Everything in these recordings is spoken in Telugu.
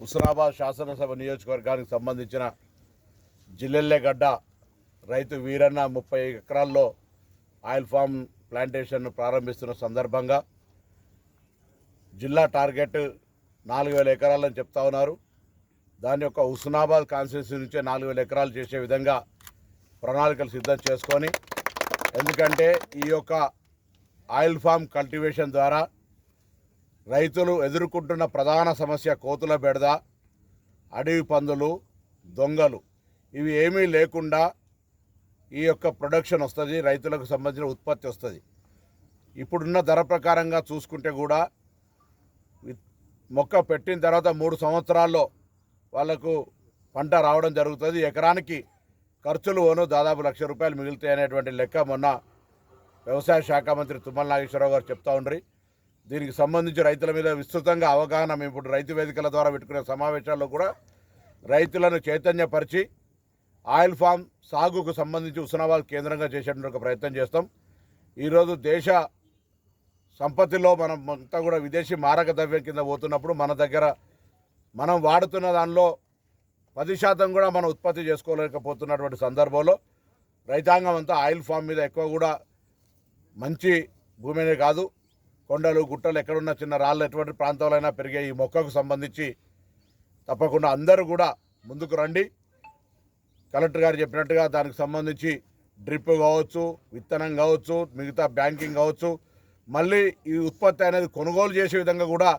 హుస్నాబాద్ శాసనసభ నియోజకవర్గానికి సంబంధించిన జిల్లెల్లెగడ్డ రైతు వీరన్న ముప్పై ఎకరాల్లో ఆయిల్ ఫామ్ ప్లాంటేషన్ను ప్రారంభిస్తున్న సందర్భంగా జిల్లా టార్గెట్ నాలుగు వేల ఎకరాలని చెప్తా ఉన్నారు. దాని యొక్క హుస్నాబాద్ కాన్స్టిట్యూన్సీ నుంచే నాలుగు వేల ఎకరాలు చేసే విధంగా ప్రణాళికలు సిద్ధం చేసుకొని ఎందుకంటే ఈ యొక్క ఆయిల్ ఫామ్ కల్టివేషన్ ద్వారా రైతులు ఎదుర్కొంటున్న ప్రధాన సమస్య కోతుల బెడద అడవి పందులు దొంగలు. ఇవి ఏమీ లేకుండా ఈ యొక్క ప్రొడక్షన్ వస్తుంది రైతులకు సంబంధించిన ఉత్పత్తి వస్తుంది. ఇప్పుడున్న ధర ప్రకారంగా చూసుకుంటే కూడా మొక్క పెట్టిన తర్వాత మూడు సంవత్సరాల్లో వాళ్ళకు పంట రావడం జరుగుతుంది. ఎకరానికి ఖర్చులు ఓను దాదాపు లక్ష రూపాయలు మిగులుతాయి అనేటువంటి లెక్క మొన్న వ్యవసాయ శాఖ మంత్రి తుమ్మల నాగేశ్వరరావు గారు చెప్తా ఉండ్రి. దీనికి సంబంధించి రైతుల మీద విస్తృతంగా అవగాహన మేము ఇప్పుడు రైతు వేదికల ద్వారా పెట్టుకునే సమావేశాల్లో కూడా రైతులను చైతన్యపరిచి ఆయిల్ ఫామ్ సాగుకు సంబంధించి ఉస్నాబాద్ కేంద్రంగా చేసేటువంటి ప్రయత్నం చేస్తాం. ఈరోజు దేశ సంపత్తిలో మనం అంతా కూడా విదేశీ మారక ద్రవ్యం కింద పోతున్నప్పుడు మన దగ్గర మనం వాడుతున్న దానిలో పది శాతం కూడా మనం ఉత్పత్తి చేసుకోలేకపోతున్నటువంటి సందర్భంలో రైతాంగం అంతా ఆయిల్ ఫామ్ మీద ఎక్కువ కూడా మంచి భూమినే కాదు. కొండలు గుట్టలు ఎక్కడున్న చిన్న రాళ్ళు ఎటువంటి ప్రాంతాలైనా అయినా పెరిగే ఈ మొక్కకు సంబంధించి తప్పకుండా అందరూ కూడా ముందుకు రండి. కలెక్టర్ గారు చెప్పినట్టుగా దానికి సంబంధించి డ్రిప్ కావచ్చు విత్తనం కావచ్చు మిగతా బ్యాంకింగ్ కావచ్చు. మళ్ళీ ఈ ఉత్పత్తి అనేది కొనుగోలు చేసే విధంగా కూడా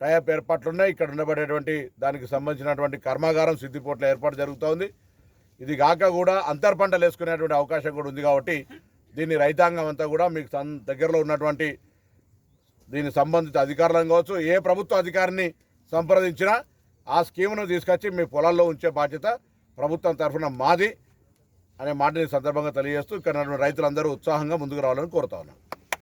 టైప్ ఏర్పాట్లు ఉన్నాయి. ఇక్కడ ఉండబడేటువంటి దానికి సంబంధించినటువంటి కర్మాగారం సిద్దిపోట్ల ఏర్పాటు జరుగుతోంది. ఇది కాక కూడా అంతర్ పంటలు వేసుకునేటువంటి అవకాశం కూడా ఉంది కాబట్టి దీన్ని రైతాంగం అంతా కూడా మీకు దగ్గరలో ఉన్నటువంటి దీని సంబంధిత అధికారులను కావచ్చు ఏ ప్రభుత్వ అధికారిని సంప్రదించినా ఆ స్కీమ్ను తీసుకొచ్చి మీ పొలాల్లో ఉంచే బాధ్యత ప్రభుత్వం తరఫున మాది అనే మాటని సందర్భంగా తెలియజేస్తూ ఇక్కడ రైతులందరూ ఉత్సాహంగా ముందుకు రావాలని కోరుతా ఉన్నాను